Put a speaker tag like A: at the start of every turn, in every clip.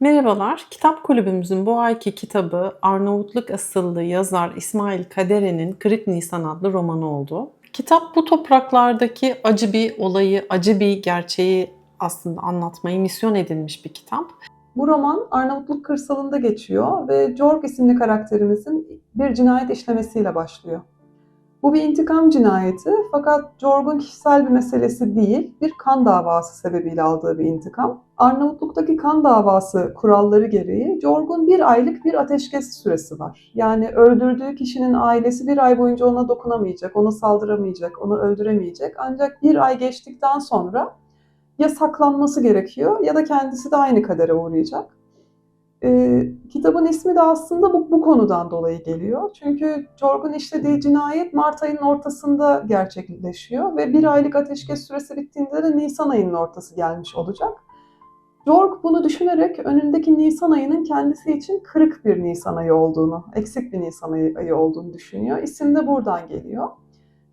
A: Merhabalar, Kitap Kulübümüzün bu ayki kitabı Arnavutluk asıllı yazar İsmail Kadere'nin Kırık Nisan adlı romanı oldu. Kitap bu topraklardaki acı bir olayı, acı bir gerçeği aslında anlatmayı misyon edinmiş bir kitap.
B: Bu roman Arnavutluk kırsalında geçiyor ve Jorg isimli karakterimizin bir cinayet işlemesiyle başlıyor. Bu bir intikam cinayeti fakat Jorg'un kişisel bir meselesi değil, bir kan davası sebebiyle aldığı bir intikam. Arnavutluk'taki kan davası kuralları gereği Jorg'un bir aylık bir ateşkes süresi var. Yani öldürdüğü kişinin ailesi bir ay boyunca ona dokunamayacak, ona saldıramayacak, onu öldüremeyecek. Ancak bir ay geçtikten sonra ya saklanması gerekiyor ya da kendisi de aynı kadere uğrayacak. E, kitabın ismi de aslında bu, bu konudan dolayı geliyor. Çünkü Jorg'un işlediği cinayet Mart ayının ortasında gerçekleşiyor ve bir aylık ateşkes süresi bittiğinde de Nisan ayının ortası gelmiş olacak. Jorg bunu düşünerek önündeki Nisan ayının kendisi için kırık bir Nisan ayı olduğunu, eksik bir Nisan ayı olduğunu düşünüyor. İsim de buradan geliyor.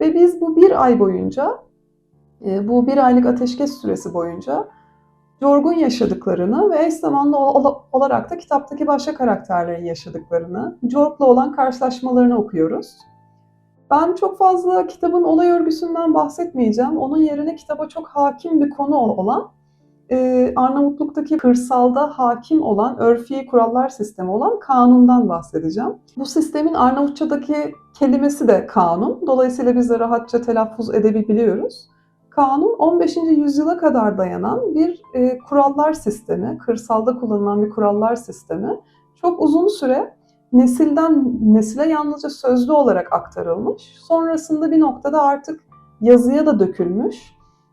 B: Ve biz bu bir ay boyunca, bu bir aylık ateşkes süresi boyunca Jorg'un yaşadıklarını ve eş zamanlı olarak da kitaptaki başka karakterlerin yaşadıklarını, Jorg'la olan karşılaşmalarını okuyoruz. Ben çok fazla kitabın olay örgüsünden bahsetmeyeceğim. Onun yerine kitaba çok hakim bir konu olan, Arnavutluk'taki kırsalda hakim olan, örfi kurallar sistemi olan kanundan bahsedeceğim. Bu sistemin Arnavutça'daki kelimesi de kanun. Dolayısıyla biz de rahatça telaffuz edebiliyoruz. Kanun 15. yüzyıla kadar dayanan bir e, kurallar sistemi, kırsalda kullanılan bir kurallar sistemi. Çok uzun süre nesilden nesile yalnızca sözlü olarak aktarılmış. Sonrasında bir noktada artık yazıya da dökülmüş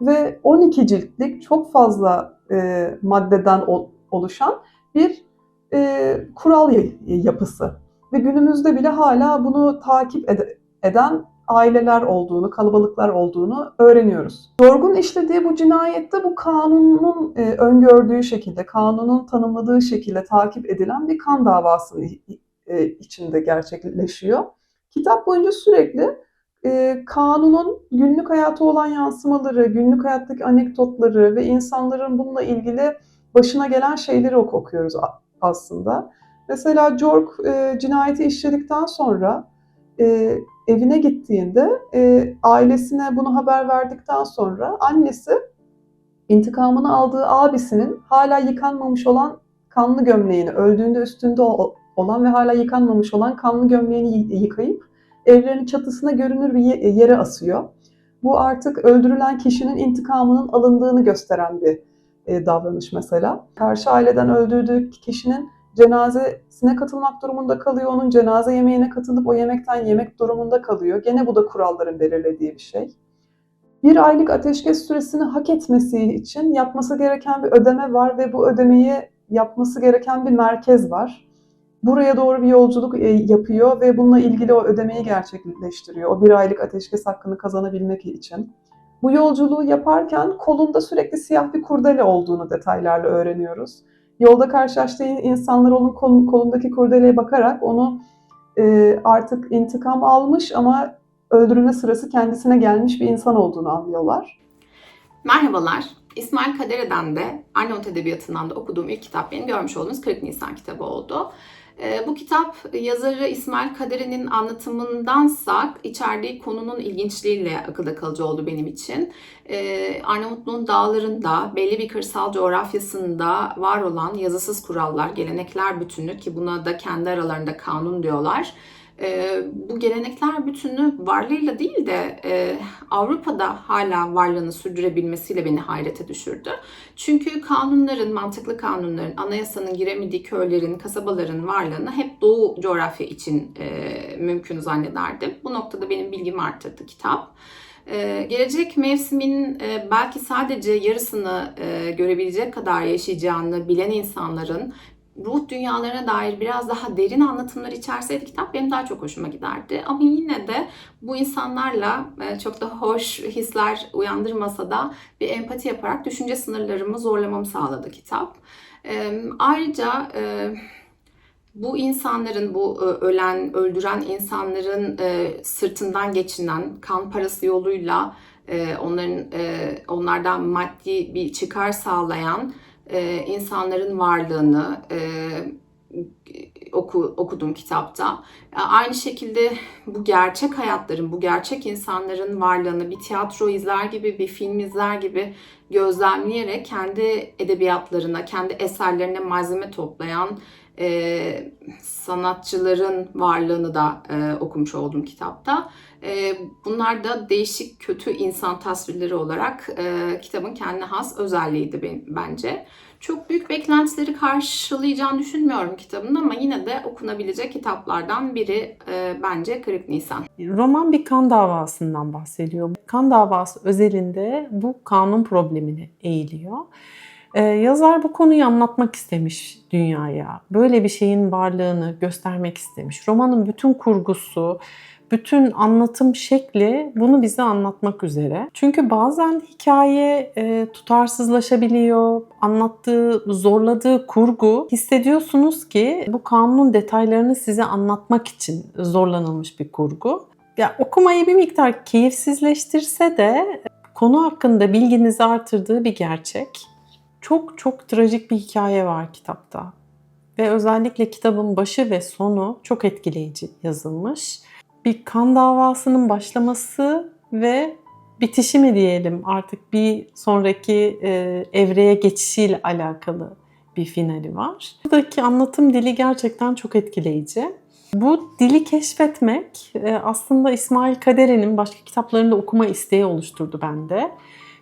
B: ve 12 ciltlik çok fazla e, maddeden oluşan bir e, kural yapısı. Ve günümüzde bile hala bunu takip ed- eden aileler olduğunu, kalabalıklar olduğunu öğreniyoruz. Yorgun işlediği bu cinayette bu kanunun e, öngördüğü şekilde, kanunun tanımladığı şekilde takip edilen bir kan davası e, içinde gerçekleşiyor. Kitap boyunca sürekli e, kanunun günlük hayata olan yansımaları, günlük hayattaki anekdotları ve insanların bununla ilgili başına gelen şeyleri ok okuyoruz aslında. Mesela Jorg e, cinayeti işledikten sonra e, evine gittiğinde e, ailesine bunu haber verdikten sonra annesi intikamını aldığı abisinin hala yıkanmamış olan kanlı gömleğini, öldüğünde üstünde olan ve hala yıkanmamış olan kanlı gömleğini yıkayıp evlerinin çatısına görünür bir yere asıyor. Bu artık öldürülen kişinin intikamının alındığını gösteren bir e, davranış mesela. Karşı aileden öldürdüğü kişinin cenazesine katılmak durumunda kalıyor. Onun cenaze yemeğine katılıp o yemekten yemek durumunda kalıyor. Gene bu da kuralların belirlediği bir şey. Bir aylık ateşkes süresini hak etmesi için yapması gereken bir ödeme var ve bu ödemeyi yapması gereken bir merkez var. Buraya doğru bir yolculuk e, yapıyor ve bununla ilgili o ödemeyi gerçekleştiriyor. O bir aylık ateşkes hakkını kazanabilmek için. Bu yolculuğu yaparken kolunda sürekli siyah bir kurdele olduğunu detaylarla öğreniyoruz. Yolda karşılaştığı insanlar onun kolundaki kurdeleye bakarak onu e, artık intikam almış ama öldürülme sırası kendisine gelmiş bir insan olduğunu anlıyorlar.
C: Merhabalar. İsmail Kadere'den de Arnavut Edebiyatı'ndan da okuduğum ilk kitap benim görmüş olduğunuz 40 Nisan kitabı oldu. Ee, bu kitap yazarı İsmail Kadere'nin anlatımındansa içerdiği konunun ilginçliğiyle akılda kalıcı oldu benim için. Ee, Arnavutluğun dağlarında belli bir kırsal coğrafyasında var olan yazısız kurallar, gelenekler bütünü ki buna da kendi aralarında kanun diyorlar e, bu gelenekler bütünü varlığıyla değil de e, Avrupa'da hala varlığını sürdürebilmesiyle beni hayrete düşürdü. Çünkü kanunların, mantıklı kanunların, anayasanın giremediği köylerin, kasabaların varlığını hep Doğu coğrafya için e, mümkün zannederdim. Bu noktada benim bilgimi arttırdı kitap. Ee, gelecek mevsimin e, belki sadece yarısını e, görebilecek kadar yaşayacağını bilen insanların ruh dünyalarına dair biraz daha derin anlatımlar içerseydi kitap benim daha çok hoşuma giderdi. Ama yine de bu insanlarla e, çok da hoş hisler uyandırmasa da bir empati yaparak düşünce sınırlarımı zorlamamı sağladı kitap. E, ayrıca e, bu insanların, bu ölen, öldüren insanların sırtından geçinen kan parası yoluyla onların onlardan maddi bir çıkar sağlayan e, insanların varlığını e, oku, okudum kitapta. Aynı şekilde bu gerçek hayatların, bu gerçek insanların varlığını bir tiyatro izler gibi, bir film izler gibi gözlemleyerek kendi edebiyatlarına, kendi eserlerine malzeme toplayan e, sanatçıların varlığını da e, okumuş oldum kitapta. E, bunlar da değişik kötü insan tasvirleri olarak e, kitabın kendine has özelliğiydi bence. Çok büyük beklentileri karşılayacağını düşünmüyorum kitabın ama yine de okunabilecek kitaplardan biri e, bence Kırık Nisan.
A: Roman bir kan davasından bahsediyor. Kan davası özelinde bu kanun problemine eğiliyor. Ee, yazar bu konuyu anlatmak istemiş dünyaya. Böyle bir şeyin varlığını göstermek istemiş. Romanın bütün kurgusu, bütün anlatım şekli bunu bize anlatmak üzere. Çünkü bazen hikaye e, tutarsızlaşabiliyor. Anlattığı, zorladığı kurgu hissediyorsunuz ki bu kanunun detaylarını size anlatmak için zorlanılmış bir kurgu. Ya okumayı bir miktar keyifsizleştirse de konu hakkında bilginizi artırdığı bir gerçek. Çok çok trajik bir hikaye var kitapta. Ve özellikle kitabın başı ve sonu çok etkileyici yazılmış bir kan davasının başlaması ve bitişi mi diyelim artık bir sonraki e, evreye geçişiyle alakalı bir finali var. Buradaki anlatım dili gerçekten çok etkileyici. Bu dili keşfetmek e, aslında İsmail Kadere'nin başka kitaplarında okuma isteği oluşturdu bende.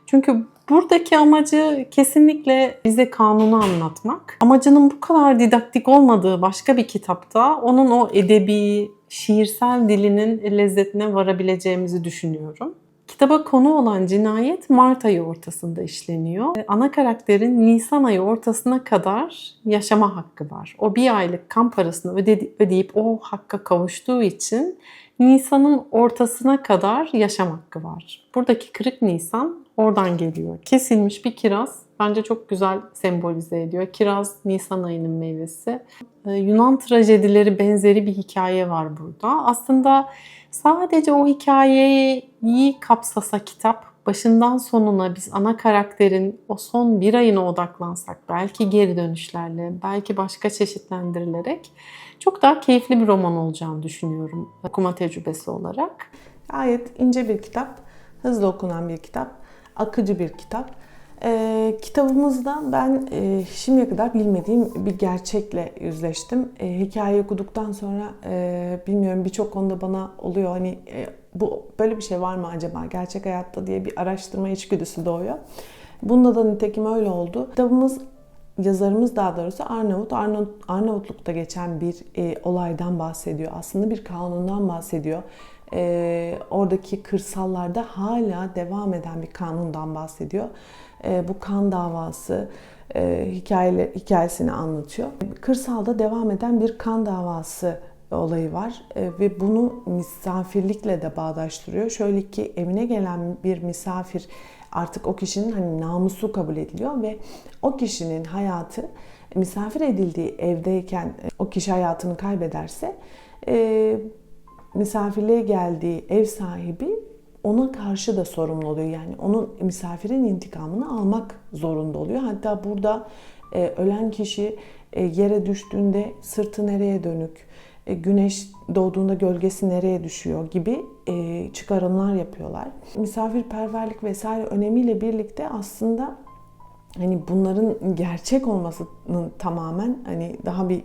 A: Çünkü buradaki amacı kesinlikle bize kanunu anlatmak. Amacının bu kadar didaktik olmadığı başka bir kitapta onun o edebi, şiirsel dilinin lezzetine varabileceğimizi düşünüyorum. Kitaba konu olan cinayet Mart ayı ortasında işleniyor. Ana karakterin Nisan ayı ortasına kadar yaşama hakkı var. O bir aylık kamp parasını ödedi, ödeyip o hakka kavuştuğu için Nisan'ın ortasına kadar yaşam hakkı var. Buradaki kırık Nisan oradan geliyor. Kesilmiş bir kiraz bence çok güzel sembolize ediyor. Kiraz Nisan ayının meyvesi. Ee, Yunan trajedileri benzeri bir hikaye var burada. Aslında sadece o hikayeyi kapsasa kitap başından sonuna biz ana karakterin o son bir ayına odaklansak belki geri dönüşlerle belki başka çeşitlendirilerek çok daha keyifli bir roman olacağını düşünüyorum okuma tecrübesi olarak.
D: Gayet ince bir kitap, hızlı okunan bir kitap, akıcı bir kitap. Ee, kitabımızda ben e, şimdiye kadar bilmediğim bir gerçekle yüzleştim. E, hikayeyi okuduktan sonra e, bilmiyorum birçok konuda bana oluyor hani e, bu böyle bir şey var mı acaba gerçek hayatta diye bir araştırma içgüdüsü doğuyor. Bunda da nitekim öyle oldu. Kitabımız yazarımız daha doğrusu Arnavut, Arnavut Arnavutluk'ta geçen bir e, olaydan bahsediyor. Aslında bir kanundan bahsediyor. E, oradaki kırsallarda hala devam eden bir kanundan bahsediyor. E, bu kan davası e, hikayesini anlatıyor. Kırsalda devam eden bir kan davası olayı var e, ve bunu misafirlikle de bağdaştırıyor. Şöyle ki evine gelen bir misafir artık o kişinin hani namusu kabul ediliyor ve o kişinin hayatı misafir edildiği evdeyken e, o kişi hayatını kaybederse e, misafirliğe geldiği ev sahibi ona karşı da sorumlu oluyor. Yani onun misafirin intikamını almak zorunda oluyor. Hatta burada e, ölen kişi e, yere düştüğünde sırtı nereye dönük, e, güneş doğduğunda gölgesi nereye düşüyor gibi e, çıkarımlar yapıyorlar. Misafirperverlik vesaire önemiyle birlikte aslında hani bunların gerçek olmasının tamamen hani daha bir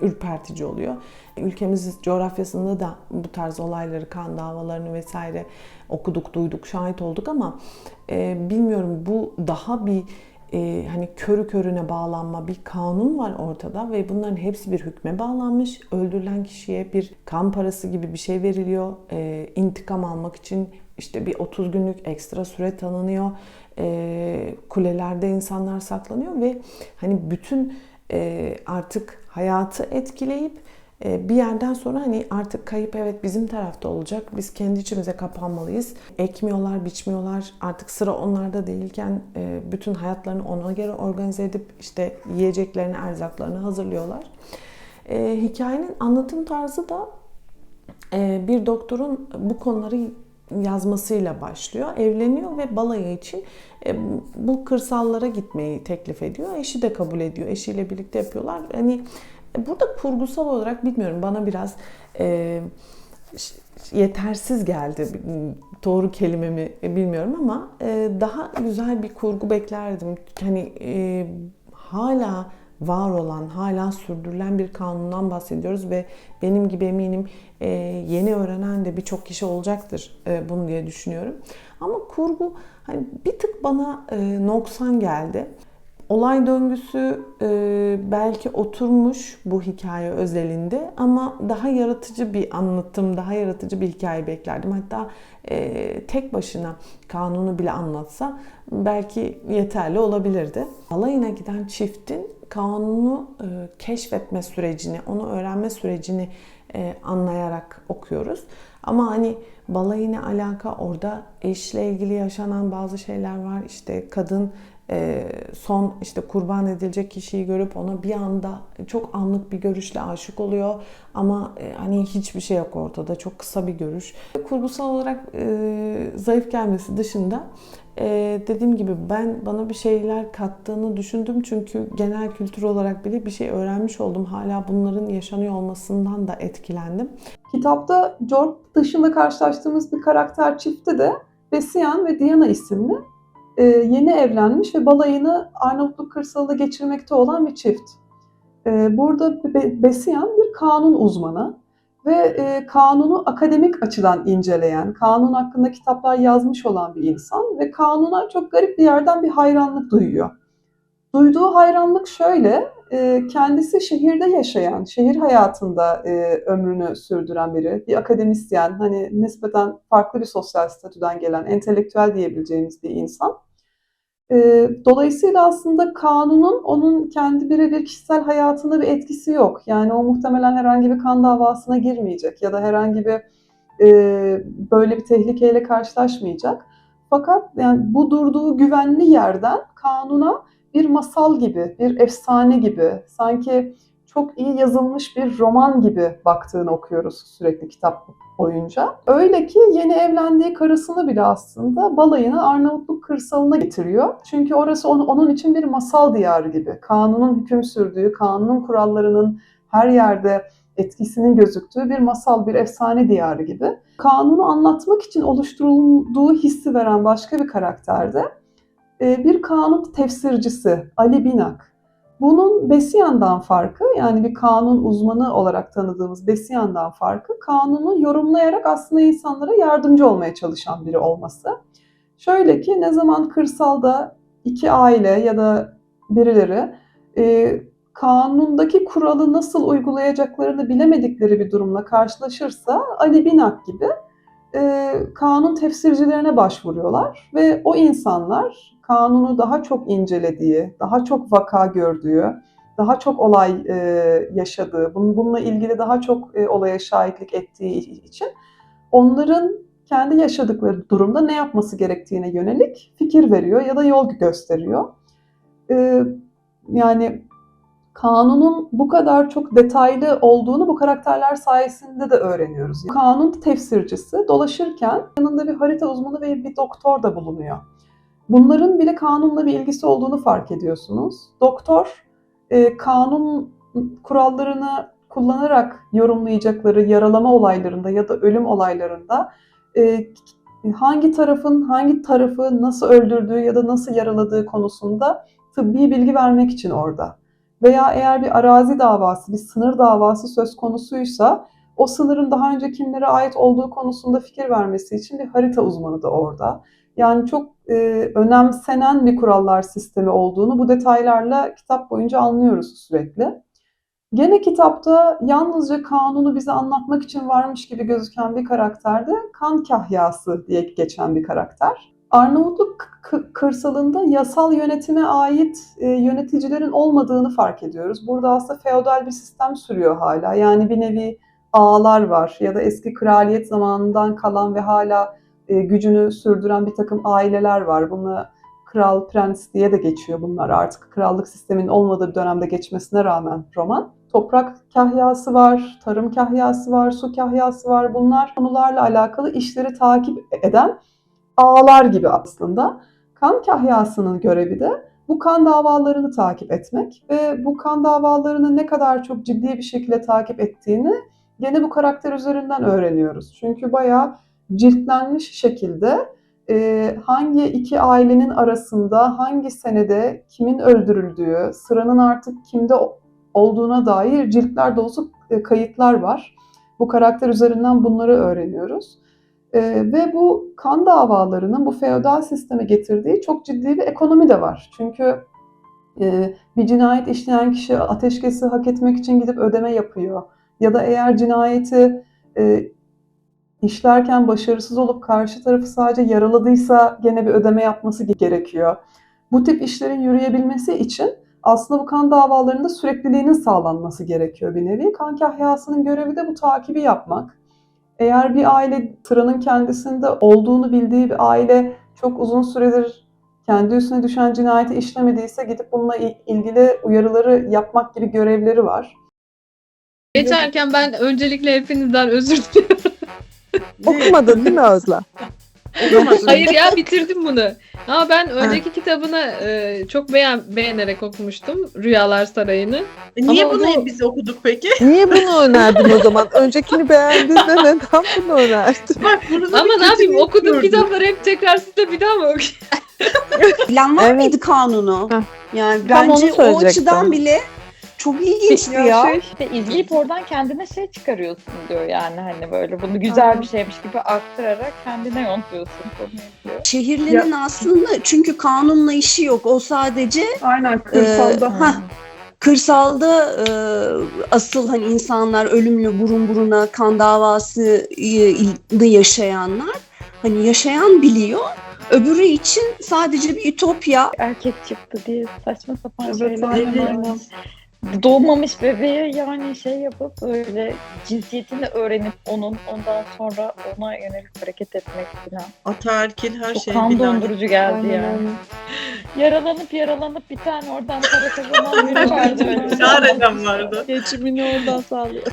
D: ürpertici oluyor. Ülkemiz coğrafyasında da bu tarz olayları, kan davalarını vesaire okuduk, duyduk, şahit olduk ama e, bilmiyorum bu daha bir e, hani körü körüne bağlanma bir kanun var ortada ve bunların hepsi bir hükme bağlanmış. Öldürülen kişiye bir kan parası gibi bir şey veriliyor. E, intikam almak için işte bir 30 günlük ekstra süre tanınıyor. E, kulelerde insanlar saklanıyor ve hani bütün e, artık hayatı etkileyip e, bir yerden sonra hani artık kayıp evet bizim tarafta olacak. Biz kendi içimize kapanmalıyız. Ekmiyorlar, biçmiyorlar. Artık sıra onlarda değilken e, bütün hayatlarını ona göre organize edip işte yiyeceklerini, erzaklarını hazırlıyorlar. Hikayenin anlatım tarzı da bir doktorun bu konuları yazmasıyla başlıyor. Evleniyor ve balayı için e, bu kırsallara gitmeyi teklif ediyor. Eşi de kabul ediyor. Eşiyle birlikte yapıyorlar. Hani e, burada kurgusal olarak bilmiyorum bana biraz e, yetersiz geldi. Doğru kelimemi bilmiyorum ama e, daha güzel bir kurgu beklerdim. Hani e, hala var olan, hala sürdürülen bir kanundan bahsediyoruz ve benim gibi eminim e, yeni öğrenen de birçok kişi olacaktır e, bunu diye düşünüyorum. Ama kurgu hani bir tık bana e, noksan geldi. Olay döngüsü belki oturmuş bu hikaye özelinde ama daha yaratıcı bir anlatım, daha yaratıcı bir hikaye beklerdim. Hatta tek başına kanunu bile anlatsa belki yeterli olabilirdi. Alayına giden çiftin kanunu e, keşfetme sürecini, onu öğrenme sürecini e, anlayarak okuyoruz. Ama hani balayına alaka orada eşle ilgili yaşanan bazı şeyler var. İşte kadın son işte kurban edilecek kişiyi görüp ona bir anda çok anlık bir görüşle aşık oluyor. Ama e, hani hiçbir şey yok ortada çok kısa bir görüş. Kurgusal olarak e, zayıf gelmesi dışında e, dediğim gibi ben bana bir şeyler kattığını düşündüm. Çünkü genel kültür olarak bile bir şey öğrenmiş oldum. Hala bunların yaşanıyor olmasından da etkilendim.
B: Kitapta George dışında karşılaştığımız bir karakter çifti de Besian ve Diana isimli e, yeni evlenmiş ve balayını Arnavutluk kırsalında geçirmekte olan bir çift. E, burada Be- Besian bir kanun uzmanı ve e, kanunu akademik açıdan inceleyen, kanun hakkında kitaplar yazmış olan bir insan ve kanuna çok garip bir yerden bir hayranlık duyuyor. Duyduğu hayranlık şöyle, e, kendisi şehirde yaşayan, şehir hayatında e, ömrünü sürdüren biri, bir akademisyen, hani nispeten farklı bir sosyal statüden gelen, entelektüel diyebileceğimiz bir insan. E, dolayısıyla aslında kanunun onun kendi birebir kişisel hayatında bir etkisi yok. Yani o muhtemelen herhangi bir kan davasına girmeyecek ya da herhangi bir e, böyle bir tehlikeyle karşılaşmayacak. Fakat yani bu durduğu güvenli yerden kanuna bir masal gibi, bir efsane gibi, sanki çok iyi yazılmış bir roman gibi baktığını okuyoruz sürekli kitap boyunca. Öyle ki yeni evlendiği karısını bile aslında balayını Arnavutluk kırsalına getiriyor. Çünkü orası onun, için bir masal diyarı gibi. Kanunun hüküm sürdüğü, kanunun kurallarının her yerde etkisinin gözüktüğü bir masal, bir efsane diyarı gibi. Kanunu anlatmak için oluşturulduğu hissi veren başka bir karakterde e, bir kanun tefsircisi Ali Binak. Bunun Besiyan'dan farkı yani bir kanun uzmanı olarak tanıdığımız Besiyan'dan farkı kanunu yorumlayarak aslında insanlara yardımcı olmaya çalışan biri olması. Şöyle ki ne zaman kırsalda iki aile ya da birileri e, kanundaki kuralı nasıl uygulayacaklarını bilemedikleri bir durumla karşılaşırsa Ali Binak gibi e, kanun tefsircilerine başvuruyorlar ve o insanlar kanunu daha çok incelediği, daha çok vaka gördüğü, daha çok olay e, yaşadığı, bunun, bununla ilgili daha çok e, olaya şahitlik ettiği için onların kendi yaşadıkları durumda ne yapması gerektiğine yönelik fikir veriyor ya da yol gösteriyor. E, yani kanunun bu kadar çok detaylı olduğunu bu karakterler sayesinde de öğreniyoruz. Kanun tefsircisi dolaşırken yanında bir harita uzmanı ve bir doktor da bulunuyor. Bunların bile kanunla bir ilgisi olduğunu fark ediyorsunuz. Doktor e, kanun kurallarını kullanarak yorumlayacakları yaralama olaylarında ya da ölüm olaylarında e, hangi tarafın hangi tarafı nasıl öldürdüğü ya da nasıl yaraladığı konusunda tıbbi bilgi vermek için orada. Veya eğer bir arazi davası, bir sınır davası söz konusuysa o sınırın daha önce kimlere ait olduğu konusunda fikir vermesi için bir harita uzmanı da orada. Yani çok e, önemsenen bir kurallar sistemi olduğunu bu detaylarla kitap boyunca anlıyoruz sürekli. Gene kitapta yalnızca kanunu bize anlatmak için varmış gibi gözüken bir karakter de kan kahyası diye geçen bir karakter. Arnavutluk kırsalında yasal yönetime ait e, yöneticilerin olmadığını fark ediyoruz. Burada aslında feodal bir sistem sürüyor hala. Yani bir nevi ağalar var ya da eski kraliyet zamanından kalan ve hala e, gücünü sürdüren bir takım aileler var. Buna kral, prens diye de geçiyor bunlar. Artık krallık sisteminin olmadığı bir dönemde geçmesine rağmen roman. Toprak kahyası var, tarım kahyası var, su kahyası var. Bunlar konularla alakalı işleri takip eden ağlar gibi aslında. Kan kahyasının görevi de bu kan davalarını takip etmek ve bu kan davalarını ne kadar çok ciddi bir şekilde takip ettiğini gene bu karakter üzerinden öğreniyoruz. Çünkü bayağı ciltlenmiş şekilde e, hangi iki ailenin arasında hangi senede kimin öldürüldüğü, sıranın artık kimde olduğuna dair ciltler dolusu e, kayıtlar var. Bu karakter üzerinden bunları öğreniyoruz. E, ve bu kan davalarının bu feodal sisteme getirdiği çok ciddi bir ekonomi de var. Çünkü e, bir cinayet işleyen kişi ateşkesi hak etmek için gidip ödeme yapıyor. Ya da eğer cinayeti e, işlerken başarısız olup karşı tarafı sadece yaraladıysa gene bir ödeme yapması gerekiyor. Bu tip işlerin yürüyebilmesi için aslında bu kan davalarında sürekliliğinin sağlanması gerekiyor bir nevi. Kan kahyasının görevi de bu takibi yapmak. Eğer bir aile sıranın kendisinde olduğunu bildiği bir aile çok uzun süredir kendi üstüne düşen cinayeti işlemediyse gidip bununla il- ilgili uyarıları yapmak gibi görevleri var.
E: Geçerken ben öncelikle hepinizden özür diliyorum.
F: Okumadın değil mi
E: Hayır ya bitirdim bunu. Ama ben önceki kitabını e, çok beğen beğenerek okumuştum. Rüyalar Sarayı'nı.
G: Niye
E: Ama
G: bunu
E: bu-
G: biz okuduk peki?
F: Niye bunu önerdin o zaman? Öncekini beğendin de neden bunu önerdin?
G: Bak bunu da
E: Ama ne yapayım
G: gördüm.
E: kitapları hep tekrar size bir daha mı okuyayım?
H: Plan var
F: Evet.
H: mıydı kanunu?
F: Heh.
H: Yani
F: Tam onu
H: bence o açıdan bile çok ilginçti ya.
F: şey,
I: İşte izleyip oradan kendine şey çıkarıyorsun diyor yani hani böyle bunu güzel bir şeymiş gibi aktararak kendine yontluyorsun konuyu diyor.
H: Şehirlerin aslında çünkü kanunla işi yok. O sadece
B: Aynen
H: kırsalda. ha, kırsalda e, asıl hani insanlar ölümle burun buruna kan davası e, yaşayanlar hani yaşayan biliyor. Öbürü için sadece bir ütopya.
I: Erkek çıktı diye saçma sapan
B: Evet,
I: şeyler. Doğmamış bebeğe yani şey yapıp böyle cinsiyetini öğrenip onun ondan sonra ona yönelik hareket etmek falan.
G: Ataerkil her
I: Çok
G: şey
I: kan dondurucu geldi
F: Aynen,
I: yani. Yaralanıp yaralanıp bir tane oradan para kazanan biri vardı.
G: Çareden vardı.
F: Geçimini oradan sağlıyor.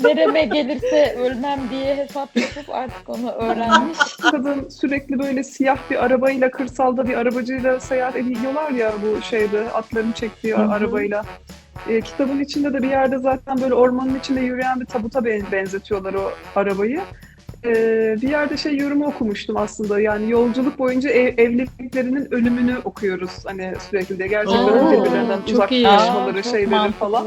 I: Nereme gelirse ölmem diye hesap yapıp artık onu öğrenmiş.
J: kadın sürekli böyle siyah bir arabayla kırsalda bir arabacıyla seyahat ediyorlar ya bu şeyde atların çektiği arabayla. E, kitabın içinde de bir yerde zaten böyle ormanın içinde yürüyen bir tabuta ben- benzetiyorlar o arabayı. E, bir yerde şey yorumu okumuştum aslında yani yolculuk boyunca ev, evliliklerinin ölümünü okuyoruz hani sürekli de gerçekten
E: Oo,
J: birbirlerinden
E: çok iyi.
J: uzaklaşmaları şeyleri
I: mantıklı.
J: falan.